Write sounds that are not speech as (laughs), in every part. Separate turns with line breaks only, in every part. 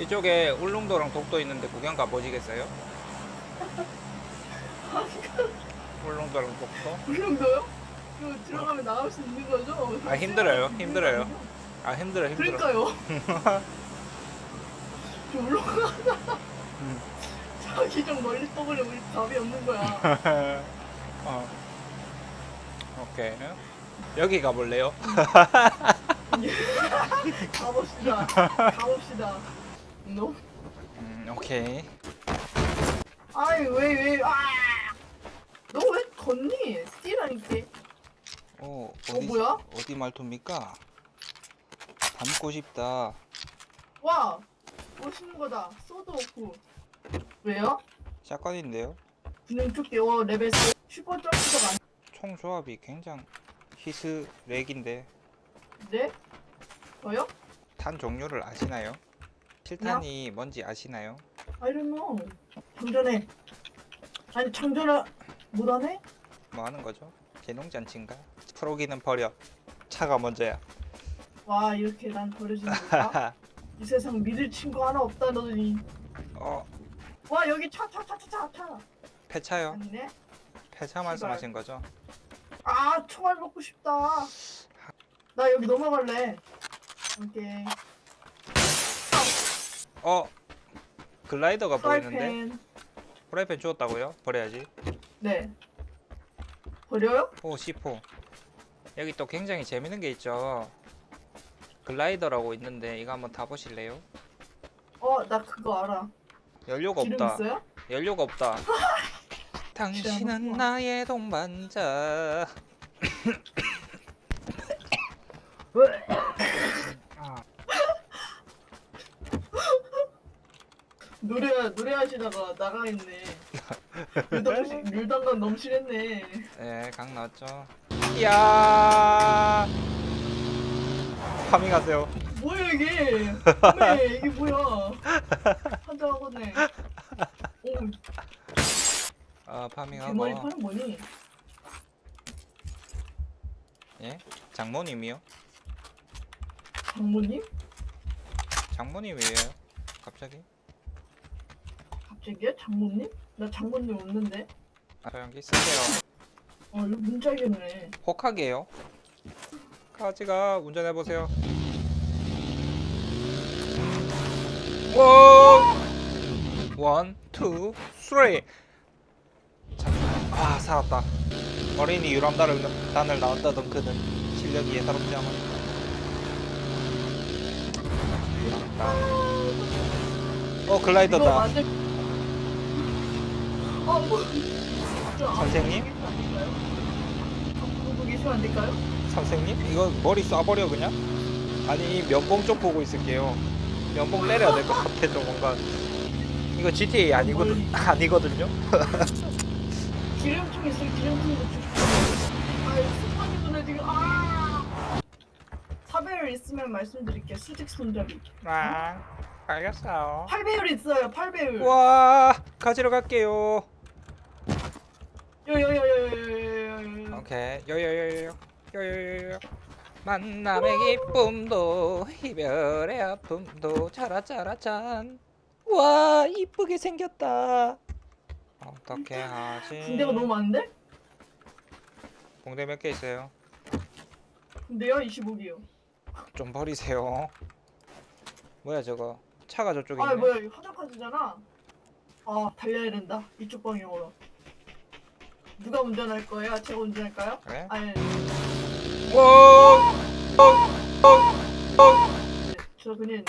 이쪽에 울릉도랑 독도 있는데 구경 가보시겠어요? (laughs) 울릉도랑 독도?
그 정도요? 이거 들어가면 나갈 수 있는 거죠?
아 힘들어요 힘들어요 아 힘들어 힘들어
그러니까요. (laughs) 저 올라가다
음.
자기 좀 멀리 떠보려 우리 답이 없는 거야. (laughs)
어. 오케이 여기 가볼래요?
가봅시다. 가봅시다. 너?
음, 오케이
아이 왜 왜? 아! 너 왜 걷니? 뛰라니까.
오
어, 뭐야?
어디 말투입니까? 닮고 싶다
와 멋있는 거다. 소드 오프. 왜요?
샷건인데요
분명 쭉 뛰어 레벨 4 슈퍼 점프가 많.
총 조합이 굉장히 히스 렉인데
네? 저요?
탄 종류를 아시나요? 실탄이 뭔지 아시나요?
I don't know. 장전해. 아니 장전을 못하네?
뭐 하는 거죠? 재농잔치인가? 프로기는 버려 차가 먼저야
와 이렇게 난 버려지는 거야? (laughs) 이 세상 믿을 친구 하나 없다 너더니
어
와 여기 차 차 차 차차
폐차요?
아니네
폐차 말씀하신 거죠?
아 총알 먹고 싶다 나 여기 넘어갈래 오케이
어 글라이더가 보이는데?
프라이팬
프라이팬 주웠다고요? 버려야지.
네. 버려요?
오 C4 여기 또 굉장히 재밌는 게 있죠. 글라이더라고 있는데 이거 한번 타보실래요?
어 나 그거 알아.
연료가
기름
없다.
있어요?
연료가 없다. (laughs) 당신은. 나의 동반자 아,
노래 노래하시다가 나가 있네 율당 율당감 (laughs) 넘실했네
네, 강 나왔죠. 이야. 파밍 하세요. (laughs)
뭐야 이게 네 이게 뭐야 한장하겠네 오
아,
개머리
파밍하고.
파는 뭐니?
예? 장모님이요?
장모님?
장모님이에요. 갑자기?
갑자기요? 장모님? 나 장모님 없는데
아, 여기 쓰세요.
어 이거 문짝이네
혹하게요. 가지가 운전해 보세요. 원, 원, 투, 쓰리. 자, 아 살았다. 어린이 유람단을 단을 나왔다던 그는 실력이 예사롭지 않아. 어
이거
글라이더다.
만들 어뭐
선생님?
보고 계시면 안 될까요?
선생님? 이거 머리 쏴버려 그냥? 아니 면봉 쪽 보고 있을게요 면봉 때려야 될 것 같아 좀 뭔가 이거 GTA 아니거든, 아니거든요?
기름통 있어 기름통도 아 스파기 눈에 지금 아 사배율 있으면 말씀드릴게요 수직 손잡이
아 알겠어요
8배율 있어요 8배율
와 가지러 갈게요
요요요요요요요
오케이 요요요요 요요요요 만남의 기쁨도 이별의 아픔도 짜라짜라짠 와 이쁘게 생겼다 어떻게 하지
군대가 너무 많은데?
봉대 몇 개 있어요?
군대요? 25기요
좀 버리세요. 뭐야 저거? 차가 저쪽에
아
있네.
뭐야 이거 화장카드잖아 아 달려야 된다 이쪽 방향으로 누가 운전할 거예요? 제가 운전할까요?
그래?
아니
오!
네, 저 그냥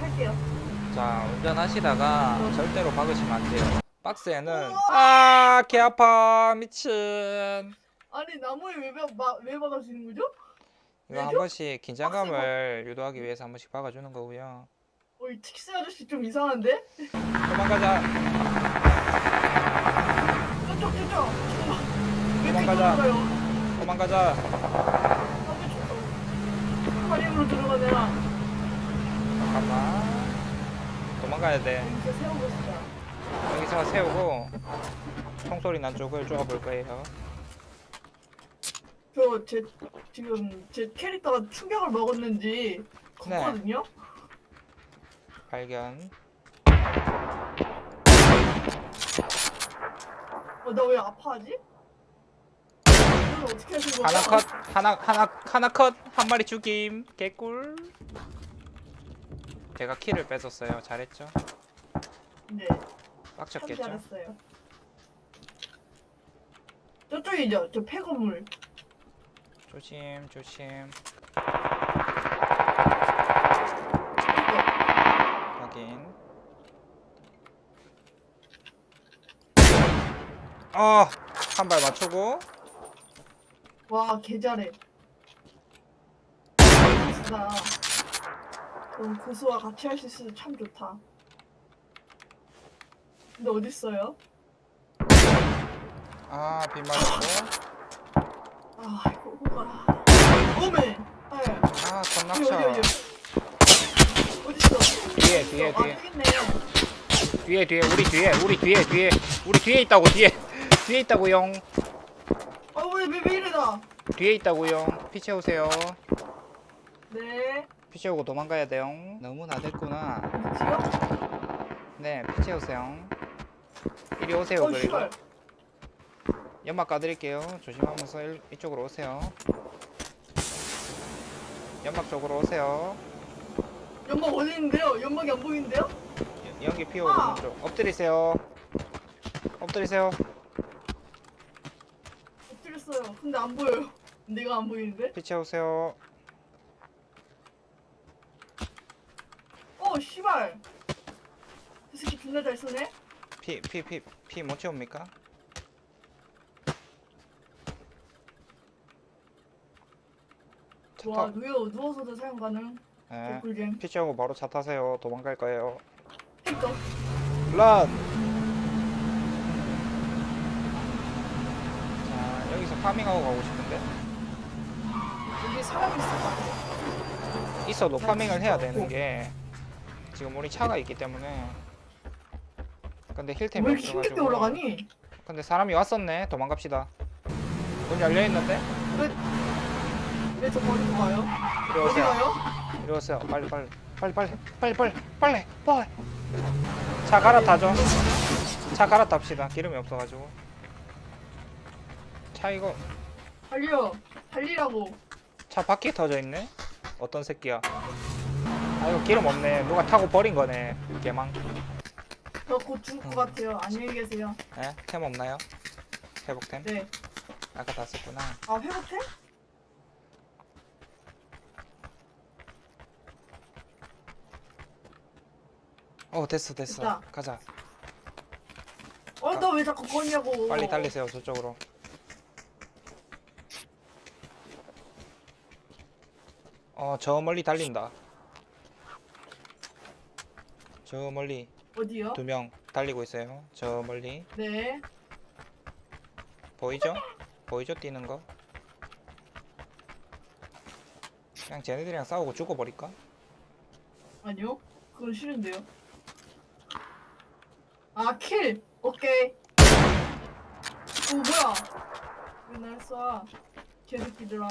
할게요
자 운전하시다가 절대로 박으시면 안 돼요. 박스에는 아, 개 아파 미친.
아니 나무에 왜, 박- 마, 왜 박아주는 거죠?
이거 한
왜죠?
번씩 긴장감을 유도하기 위해서 한 번씩 박아주는 거고요.
어, 이 틱스 아저씨 좀 이상한데?
도망가자.
저쪽 저쪽 왜
도망가자. 도망가자.
파리으로 들어가내라
잠깐만. 도망가야 돼. 여기서 세우고 총소리 난 쪽을 쪼아볼 거예요.
저제 지금 제 캐릭터가 충격을 먹었는지 컸거든요?
발견.
어, 나 왜 아파하지? 어떻게 하신 거야?
하나 컷, 하나 하나 하나 컷, 한 마리 죽임. 개꿀. 제가 키를 뺏었어요. 잘했죠?
네, 참
빡쳤겠죠?
저쪽이죠, 저 폐건물.
조심, 조심. 확인. 어, 한 발 맞추고.
와, 개 잘해. 진짜. 그럼 고수와 같이 할 수 있어서 참 좋다. 근데 어딨어요?
아, 빗 맞았고.
아, 이거 뭐가. 오메! 네.
아,
어디?
전낙차.
어딨어?
뒤에, 뒤에,
아,
뒤에.
있네.
뒤에, 뒤에, 우리 뒤에, 우리 뒤에, 뒤에. 우리 뒤에 있다고, 뒤에. 뒤에 있다고요.
이래다?
뒤에 있다고요. 피 채우세요.
네.
피 채우고 도망가야 돼요. 너무 나댔구나.
어디요?
네, 피 채우세요. 이리 오세요,
어,
그리고.
씨발.
연막 까드릴게요. 조심하면서 일, 이쪽으로 오세요. 연막 쪽으로 오세요.
연막 어디 있는데요? 연막이 안 보이는데요?
여- 연기 피오
아.
오른쪽. 엎드리세요. 엎드리세요.
엎드렸어요. 근데 안 보여요. (laughs) 내가 안 보이는데?
피 채우세요.
어, 씨발. 그 새끼 존나 잘 쏘네?
피, 피, 피, 피 못 채웁니까? 차
와,
타.
누워, 누워서도 사용 가능.
네.
개꿀잼.
피 채우고 바로 차 타세요. 도망갈 거예요.
그니까.
런! 자, 여기서 파밍하고 가고 싶은데?
여기 사람 있을 것 같아.
있어도 파밍을 해야 되는 게 지금 우리 차가 있기 때문에 근데 힐템이
왜 이렇게 힘겹게
없어가지고
올라가니?
근데 사람이 왔었네 도망갑시다 문 열려있는데?
왜 저 버리고 가요?
이리
어디
오세요
가요?
이리 오세요 빨리 빨리 빨리 빨리 빨리 빨리 빨리 빨리 차 갈아타죠 차 갈아탑시다 기름이 없어가지고 차 이거
달려. 달리라고.
차 바퀴 터져 있네 어떤 새끼야 아 이거 기름 없네 누가 타고 버린 거네 개망
저 곧 죽을 것 같아요. 안녕히 계세요.
에? 템 없나요? 회복템?
네.
아까 다 썼구나
아, 회복해?
어 됐어 됐어
됐다.
가자
어, 너왜 자꾸 거냐고.
빨리 달리세요 저쪽으로 어 저 멀리 달린다 저 멀리
어디요?
두 명 달리고 있어요 저 멀리
네.
보이죠? 보이죠 뛰는 거 그냥 쟤네들이랑 싸우고 죽어버릴까?
아니요. 그건 싫은데요. 아, 킬! 오케이. 오, 뭐야? 왜 날 쏴? 개새끼들아.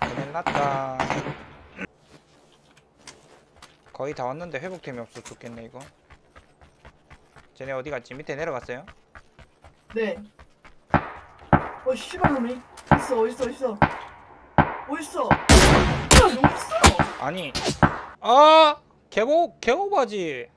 큰일 났다 거의 다 왔는데 회복템이 없어 죽겠네 이거 쟤네 어디 갔지? 밑에 내려갔어요?
네. 어, 씨발 놈이. 있어, 어딨어, 어딨어. 어딨어? 어딨어?
아니 아 개복 개오바지